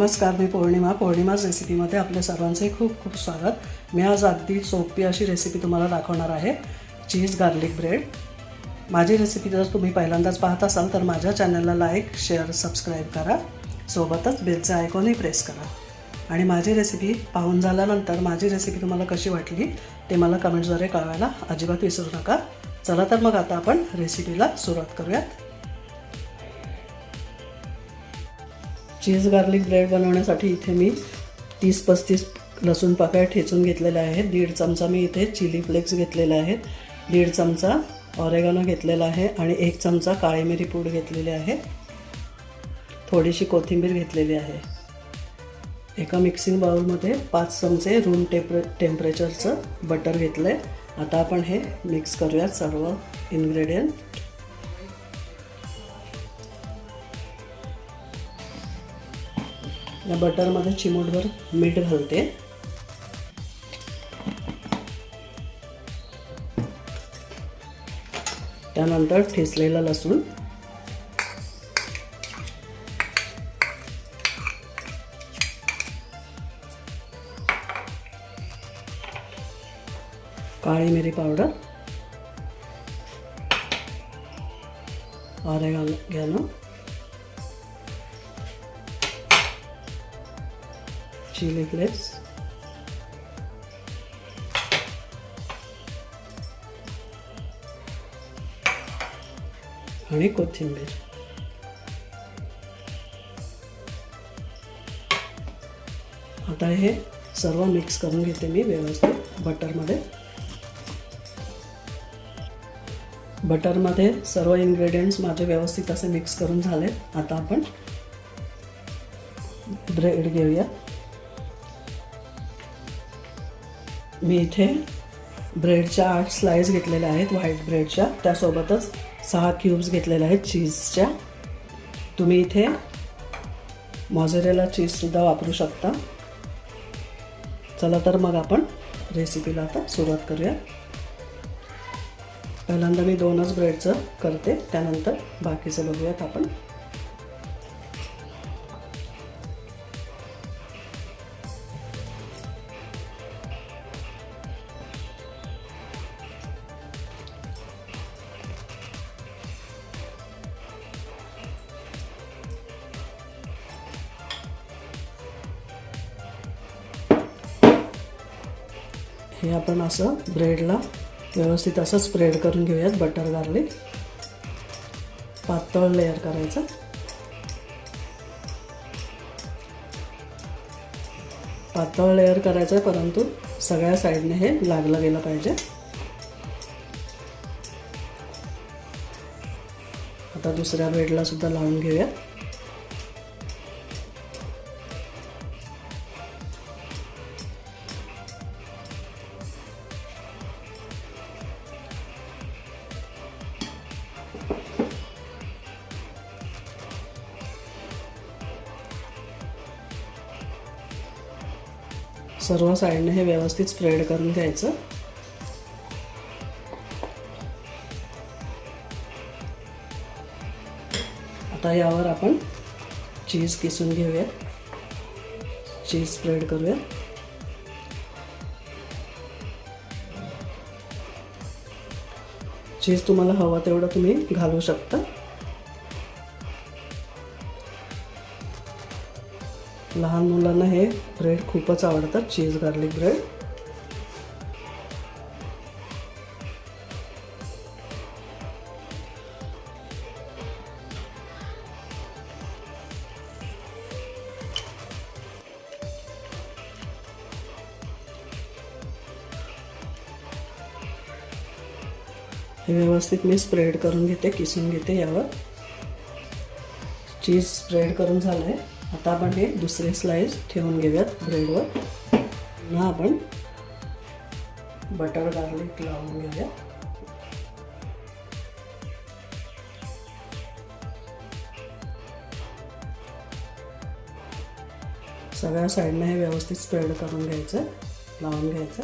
नमस्कार मी पौर्णिमा. पौर्णिमाच रेसिपीमध्ये आपल्या सर्वांचे खूप खूप स्वागत. मी आज अगदी सोपी अशी रेसिपी तुम्हाला दाखवणार आहे. चीज गार्लिक ब्रेड माझी रेसिपी जर तुम्ही पहिल्यांदाच पाहत असाल तर माझ्या चॅनलला लाईक शेअर सबस्क्राईब करा. सोबतच बेलचं आयकॉनही प्रेस करा. आणि माझी रेसिपी पाहून झाल्यानंतर माझी रेसिपी तुम्हाला कशी वाटली ते मला कमेंट्सद्वारे कळवायला अजिबात विसरू नका. चला तर मग आता आपण रेसिपीला सुरुवात करूयात. चीज गार्लिक ब्रेड बनवण्यासाठी इथे मी तीस पस्तीस लसूण पाकळ्या ठेचून घेतलेल्या आहेत. दीड चमचा मी इथे चिली फ्लेक्स घेतलेले आहेत. दीड चमचा ऑरेगानो घेतलेला आहे आणि एक चमचा काळी मिरी पूड घेतलेली आहे. थोडीशी कोथिंबीर घेतलेली आहे. एका मिक्सिंग बाउलमध्ये पाच चमचे रूम टेम्परे टेम्परेचरचं बटर घेतलं आहे आता आपण हे मिक्स करूयात सर्व इन्ग्रेडियंट या बटरमध्ये चिमूटभर मीठ घालते. त्यानंतर ठेचलेला लसूण. काळी मिरी पावडर. Oregano chili flakes. आणि कोथिंबीर. आता हे सर्व मिक्स करून घेते मी व्यवस्थित बटरमध्ये. बटरमध्ये सर्व इन्ग्रेडियंट्स माझे व्यवस्थित असे मिक्स करून झाले. आता आपण ब्रेड घेऊया. मी इथे ब्रेडच्या आठ स्लाईस घेतलेल्या आहेत व्हाईट ब्रेडच्या त्यासोबतच सहा क्यूब्स घेतलेल्या आहेत चीजच्या तुम्ही इथे मॉझरेला चीजसुद्धा वापरू शकता. चला तर मग आपण रेसिपीला आता सुरुवात करूया. पहिल्यांदा मी दोनच ब्रेडचं करते त्यानंतर बाकीचं बघूयात आपण. हे आपण असं ब्रेडला व्यवस्थित असं स्प्रेड करून घेऊयात बटर गार्लिक पातळ लेअर करायचं. पातळ लेअर करायचं आहे परंतु सगळ्या साईडने हे लागलं गेलं पाहिजे. आता दुसऱ्या ब्रेडला सुद्धा लावून घेऊयात. सर्व साईडने हे व्यवस्थित स्प्रेड करून घ्यायचं. आता यावर आपण चीज किसून घेऊया. चीज स्प्रेड करूया. चीज तुम्हाला हवं तेवढं तुम्ही घालू शकता. लहान मुलांना हे ब्रेड खूपच आवडतात चीज गार्लिक ब्रेड. हे व्यवस्थित मी स्प्रेड करून घेते किसून घेते यावर. चीज स्प्रेड करून झालं आहे आता आपण हे दुसरे स्लाइस ठेवून घेऊयात ब्रेडवर पुन्हा आपण बटर गार्लिक लावून घेऊया. सगळ्या साईडने हे व्यवस्थित स्प्रेड करून घ्यायचं लावून घ्यायचं.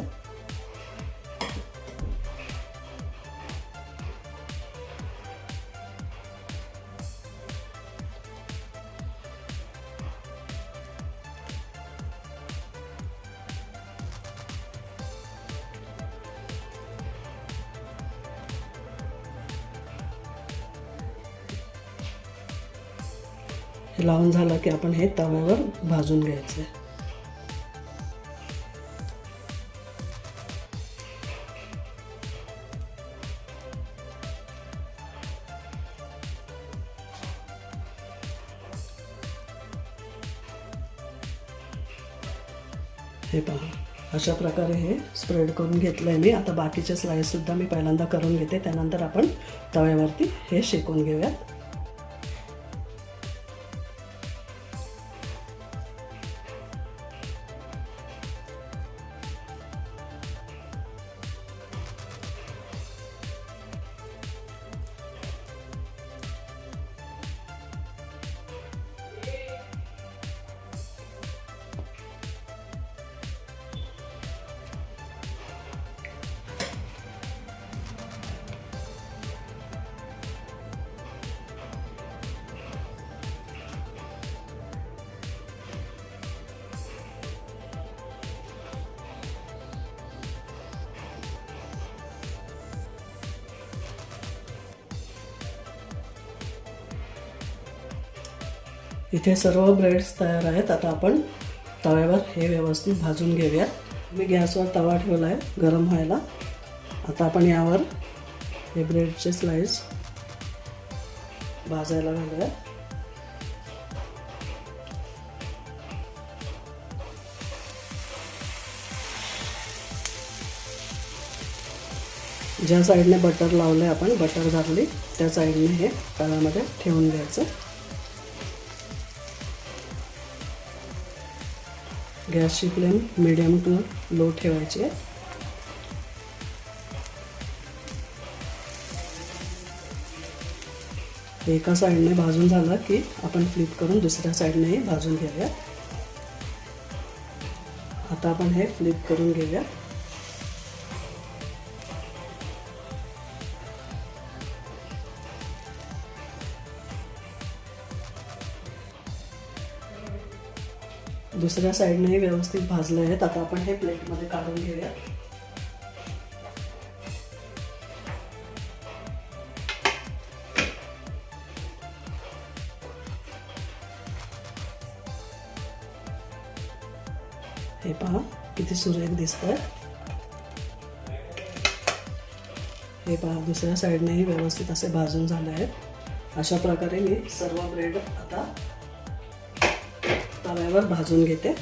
हे लावून झालं की आपण हे तव्यावर भाजून घ्यायचं आहे हे पहा अशा प्रकारे हे स्प्रेड करून घेतलं आहे मी. आता बाकीचे स्लाईससुद्धा मी पहिल्यांदा करून घेते. त्यानंतर आपण तव्यावरती हे शेकून घेऊयात. इथे सर्व ब्रेड्स तयार आहेत. आता आपण तव्यावर हे व्यवस्थित भाजून घेऊयात मी गॅसवर तवा ठेवला आहे गरम व्हायला. आता आपण यावर हे ब्रेडचे स्लाइस भाजायला घालूया. ज्या साईडने बटर लावलं आहे आपण बटर घातली त्या साईडने हे तव्यामध्ये ठेवून घ्यायचं. गॅसची फ्लेम मिडियम टू लो ठेवायची. आहे एका साईडने भाजून झाला की आपण फ्लिप करून दुसऱ्या साईडनेही भाजून घेऊया. आता आपण हे फ्लिप करून घेऊया. दुसऱ्या साईडनेही व्यवस्थित भाजले आहेत. आता आपण हे प्लेटमध्ये काढून घेऊया. हे पहा किती सुरेख दिसत हे पहा दुसऱ्या साईडनेही व्यवस्थित असे भाजून झाले आहेत. अशा प्रकारे मी सर्व ब्रेड आता तव्यावर भाजून घेते.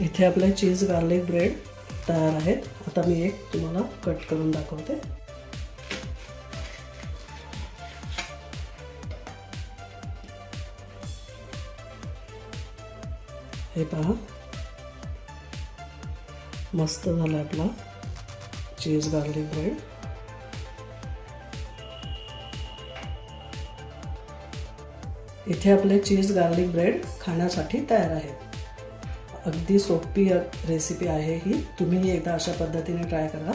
इथे आपले चीज गार्लिक ब्रेड तयार आहेत. आता मी एक तुम्हाला कट करून दाखवते. हे पहा. मस्त झाला आपला चीज गार्लिक ब्रेड इथे आपले चीज गार्लिक ब्रेड खाण्यासाठी तयार आहेत. अगदी सोपी रेसिपी आहे ही. तुम्ही एकदा अशा पद्धतीने ट्राय करा.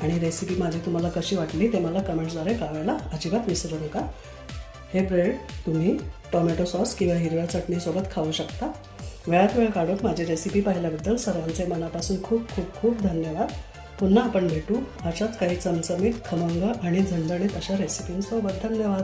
आणि रेसिपी माझी तुम्हाला कशी वाटली ते मला कमेंट्सद्वारे कळवायला अजिबात विसरू नका. हे ब्रेड तुम्ही टोमॅटो सॉस किंवा हिरव्या चटणीसोबत खाऊ शकता. वेळात वेळ काढून माझी रेसिपी पाहिल्याबद्दल सर्वांचे मनापासून खूप खूप खूप धन्यवाद. पुन्हा आपण भेटू अशाच काही चमचमीत खमंग आणि झणझणीत अशा रेसिपींसोबत धन्यवाद.